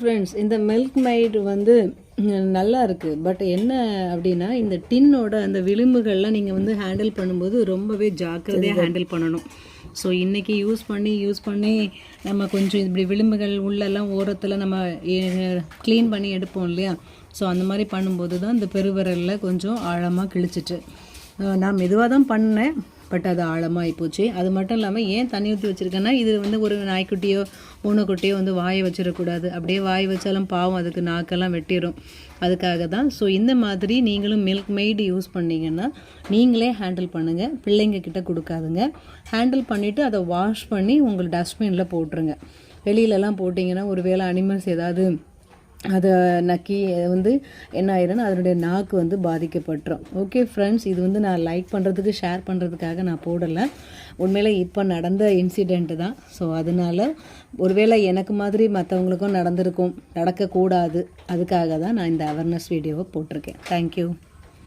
Friends இந்த milk maid வந்து நல்லா இருக்குது பட் என்ன அப்படின்னா இந்த டின்னோட அந்த விளிம்புகள்லாம் நீங்கள் வந்து ஹேண்டில் பண்ணும்போது ரொம்பவே ஜாக்கிரதையாக ஹேண்டில் பண்ணணும். ஸோ இன்றைக்கி யூஸ் பண்ணி யூஸ் பண்ணி நம்ம கொஞ்சம் இப்படி விளிம்புகள் உள்ளெல்லாம் ஓரத்தில் நம்ம க்ளீன் பண்ணி எடுப்போம் இல்லையா? ஸோ அந்த மாதிரி பண்ணும்போது தான் இந்த பெருவிரலில் கொஞ்சம் ஆழமாக கிழிச்சிட்டு. நான் மெதுவாக தான் பண்ணேன். பட் அது ஆழமாக போச்சு. அது மட்டும் இல்லாமல் ஏன் தண்ணி ஊற்றி வச்சுருக்கேன்னா இது வந்து ஒரு நாய்க்குட்டியோ பூனைக்குட்டியோ வந்து வாயை வச்சிடக்கூடாது. அப்படியே வாய் வச்சாலும் பாவம் அதுக்கு நாக்கெல்லாம் வெட்டிடும் அதுக்காக தான். ஸோ இந்த மாதிரி நீங்களும் மில்க் மெய்டு யூஸ் பண்ணீங்கன்னா நீங்களே ஹேண்டில் பண்ணுங்கள் பிள்ளைங்க கிட்ட கொடுக்காதுங்க. ஹேண்டில் பண்ணிவிட்டு அதை வாஷ் பண்ணி உங்கள் டஸ்ட்பினில் போட்டுருங்க. வெளியிலலாம் போட்டிங்கன்னா ஒரு வேளை அனிமல்ஸ் ஏதாவது அதை நக்கி வந்து என்ன ஆயிரும்னா அதனுடைய நாக்கு வந்து பாதிக்கப்பட்டுரும். ஓகே ஃப்ரெண்ட்ஸ் இது வந்து நான் லைக் பண்ணுறதுக்கு ஷேர் பண்ணுறதுக்காக நான் போடலை. உண்மையில் இப்போ நடந்த இன்சிடெண்ட்டு தான். ஸோ அதனால ஒருவேளை எனக்கு மாதிரி மற்றவங்களுக்கும் நடந்திருக்கும் நடக்கக்கூடாது. அதுக்காக தான் நான் இந்த அவேர்னஸ் வீடியோவை போட்டிருக்கேன். தேங்க்யூ